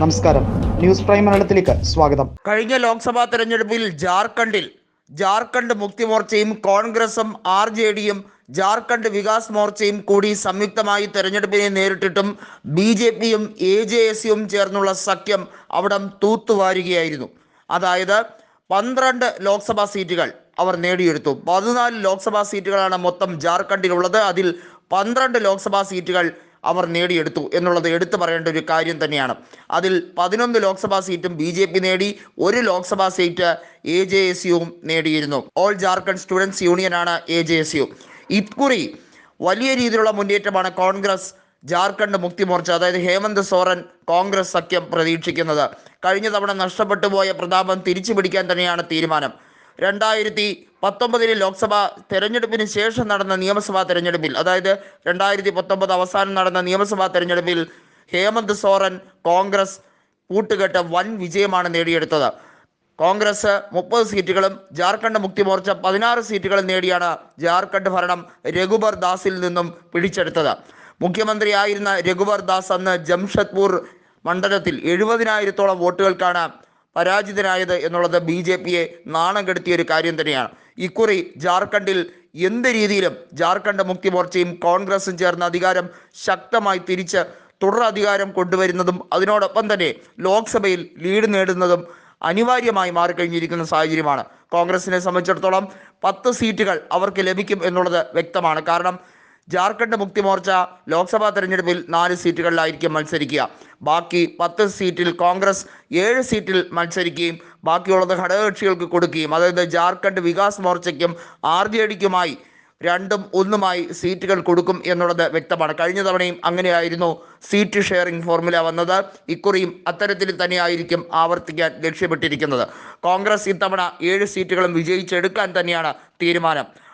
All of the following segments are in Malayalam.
നമസ്കാരം. ന്യൂസ് പ്രൈം മലയാളത്തിലേക്ക് സ്വാഗതം. കഴിഞ്ഞ ലോക്സഭാ തെരഞ്ഞെടുപ്പിൽ ജാർഖണ്ഡിൽ ജാർഖണ്ഡ് മുക്തി മോർച്ചയും കോൺഗ്രസും ആർ ജെ ഡിയും ജാർഖണ്ഡ് വികാസ് മോർച്ചയും കൂടി സംയുക്തമായി തെരഞ്ഞെടുപ്പിനെ നേരിട്ടിട്ടും ബി ജെ പിയും എ ജെ എസ് യും ചേർന്നുള്ള സഖ്യം അവിടം തൂത്തുവാരുകയായിരുന്നു. അതായത് പന്ത്രണ്ട് ലോക്സഭാ സീറ്റുകൾ അവർ നേടിയെടുത്തു. പതിനാല് ലോക്സഭാ സീറ്റുകളാണ് മൊത്തം ജാർഖണ്ഡിലുള്ളത്. അതിൽ പന്ത്രണ്ട് ലോക്സഭാ സീറ്റുകൾ അവർ നേടിയെടുത്തു എന്നുള്ളത് എടുത്തു പറയേണ്ട ഒരു കാര്യം തന്നെയാണ്. അതിൽ പതിനൊന്ന് ലോക്സഭാ സീറ്റും ബി ജെ പി നേടി ഒരു Lok Sabha seat A J S യുവും നേടിയിരുന്നു. ഓൾ ജാർഖണ്ഡ് സ്റ്റുഡൻസ് യൂണിയനാണ് എ ജെ എസ് യു. വലിയ രീതിയിലുള്ള മുന്നേറ്റമാണ് കോൺഗ്രസ് ജാർഖണ്ഡ് മുക്തി മോർച്ച അതായത് ഹേമന്ത് സോറൻ കോൺഗ്രസ് സഖ്യം പ്രതീക്ഷിക്കുന്നത്. കഴിഞ്ഞ തവണ നഷ്ടപ്പെട്ടു പോയ പ്രതാപം തിരിച്ചു പിടിക്കാൻ തന്നെയാണ് തീരുമാനം. രണ്ടായിരത്തി പത്തൊമ്പതിലെ ലോക്സഭാ തെരഞ്ഞെടുപ്പിന് ശേഷം നടന്ന നിയമസഭാ തെരഞ്ഞെടുപ്പിൽ അതായത് രണ്ടായിരത്തി പത്തൊമ്പത് അവസാനം നടന്ന നിയമസഭാ തെരഞ്ഞെടുപ്പിൽ ഹേമന്ത് സോറൻ കോൺഗ്രസ് കൂട്ടുകെട്ട് വൻ വിജയമാണ് നേടിയെടുത്തത്. കോൺഗ്രസ് മുപ്പത് സീറ്റുകളും ജാർഖണ്ഡ് മുക്തി മോർച്ച പതിനാറ് സീറ്റുകളും നേടിയാണ് ജാർഖണ്ഡ് ഭരണം രഘുബർ ദാസിൽ നിന്നും പിടിച്ചെടുത്തത്. മുഖ്യമന്ത്രിയായിരുന്ന രഘുബർ ദാസ് അന്ന് ജംഷഡ്പൂർ മണ്ഡലത്തിൽ എഴുപതിനായിരത്തോളം വോട്ടുകൾക്കാണ് പരാജിതനായത് എന്നുള്ളത് ബി ജെ പിയെ നാണം കെടുത്തിയ ഒരു കാര്യം തന്നെയാണ്. ഇക്കുറി ജാർഖണ്ഡിൽ എന്ത് രീതിയിലും ജാർഖണ്ഡ് മുക്തി മോർച്ചയും കോൺഗ്രസും ചേർന്ന് അധികാരം ശക്തമായി തിരിച്ച് തുടർ അധികാരം കൊണ്ടുവരുന്നതും അതിനോടൊപ്പം തന്നെ ലോക്സഭയിൽ ലീഡ് നേടുന്നതും അനിവാര്യമായി മാറിക്കഴിഞ്ഞിരിക്കുന്ന സാഹചര്യമാണ്. കോൺഗ്രസിനെ സംബന്ധിച്ചിടത്തോളം പത്ത് സീറ്റുകൾ അവർക്ക് ലഭിക്കും എന്നുള്ളത് വ്യക്തമാണ്. കാരണം ജാർഖണ്ഡ് മുക്തി മോർച്ച ലോക്സഭാ തെരഞ്ഞെടുപ്പിൽ നാല് സീറ്റുകളിലായിരിക്കും മത്സരിക്കുക. ബാക്കി പത്ത് സീറ്റിൽ കോൺഗ്രസ് ഏഴ് സീറ്റിൽ മത്സരിക്കുകയും ബാക്കിയുള്ളത് ഘടകകക്ഷികൾക്ക് കൊടുക്കുകയും. അതായത് ജാർഖണ്ഡ് വികാസ് മോർച്ചയ്ക്കും ആർ ജെ ഡിക്കുമായി രണ്ടും ഒന്നുമായി സീറ്റുകൾ കൊടുക്കും എന്നുള്ളത് വ്യക്തമാണ്. കഴിഞ്ഞ തവണയും അങ്ങനെയായിരുന്നു സീറ്റ് ഷെയറിംഗ് ഫോർമുല വന്നത്. ഇക്കുറിയും അത്തരത്തിൽ തന്നെയായിരിക്കും ആവർത്തിക്കാൻ ലക്ഷ്യമിട്ടിരിക്കുന്നത്. കോൺഗ്രസ് ഇത്തവണ ഏഴ് സീറ്റുകളും വിജയിച്ചെടുക്കാൻ തന്നെയാണ് തീരുമാനം.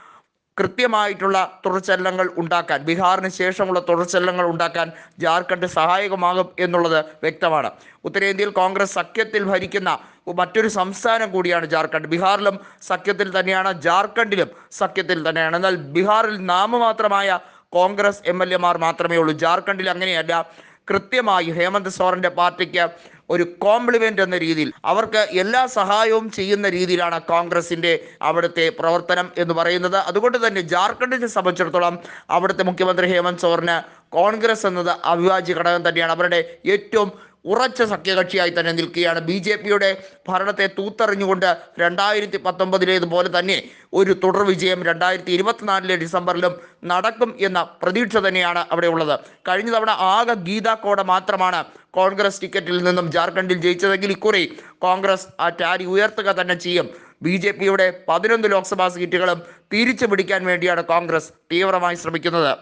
കൃത്യമായിട്ടുള്ള തുടർച്ചലനങ്ങൾ ഉണ്ടാക്കാൻ ബീഹാറിന് ശേഷമുള്ള തുടർച്ചലനങ്ങൾ ഉണ്ടാക്കാൻ ജാർഖണ്ഡ് സഹായകമാകും എന്നുള്ളത് വ്യക്തമാണ്. ഉത്തരേന്ത്യയിൽ കോൺഗ്രസ് സഖ്യത്തിൽ ഭരിക്കുന്ന മറ്റൊരു സംസ്ഥാനം കൂടിയാണ് ജാർഖണ്ഡ്. ബീഹാറിലും സഖ്യത്തിൽ തന്നെയാണ് ജാർഖണ്ഡിലും സഖ്യത്തിൽ തന്നെയാണ്. എന്നാൽ ബീഹാറിൽ നാമമാത്രമായ കോൺഗ്രസ് എം എൽ എമാർ മാത്രമേ ഉള്ളൂ. ജാർഖണ്ഡിൽ അങ്ങനെയല്ല. കൃത്യമായി ഹേമന്ത് സോറന്റെ പാർട്ടിക്ക് ഒരു കോംപ്ലിമെന്റ് എന്ന രീതിയിൽ അവർക്ക് എല്ലാ സഹായവും ചെയ്യുന്ന രീതിയിലാണ് കോൺഗ്രസിന്റെ അവിടുത്തെ പ്രവർത്തനം എന്ന് പറയുന്നത്. അതുകൊണ്ട് തന്നെ ജാർഖണ്ഡിനെ സംബന്ധിച്ചിടത്തോളം അവിടുത്തെ മുഖ്യമന്ത്രി ഹേമന്ത് സോറിന് കോൺഗ്രസ് എന്നത് അവിഭാജ്യ ഘടകം തന്നെയാണ്. അവരുടെ ഏറ്റവും ഉറച്ച സഖ്യകക്ഷിയായി തന്നെ നിൽക്കുകയാണ്. ബി ജെ പിയുടെ ഭരണത്തെ തൂത്തെറിഞ്ഞുകൊണ്ട് രണ്ടായിരത്തി പത്തൊമ്പതിലേതുപോലെ തന്നെ ഒരു തുടർ വിജയം രണ്ടായിരത്തി ഇരുപത്തിനാലിലെ ഡിസംബറിലും നടക്കും എന്ന പ്രതീക്ഷ തന്നെയാണ് അവിടെ ഉള്ളത്. കഴിഞ്ഞ തവണ ആകെ ഗീതാ കോട മാത്രമാണ് കോൺഗ്രസ് ടിക്കറ്റിൽ നിന്നും ജാർഖണ്ഡിൽ ജയിച്ചതെങ്കിൽ ഇക്കുറി കോൺഗ്രസ് ആ ടാരി ഉയർത്തുക തന്നെ ചെയ്യും. ബി ജെ പിയുടെ പതിനൊന്ന് ലോക്സഭാ സീറ്റുകളും തിരിച്ചു പിടിക്കാൻ വേണ്ടിയാണ് കോൺഗ്രസ് തീവ്രമായി ശ്രമിക്കുന്നത്.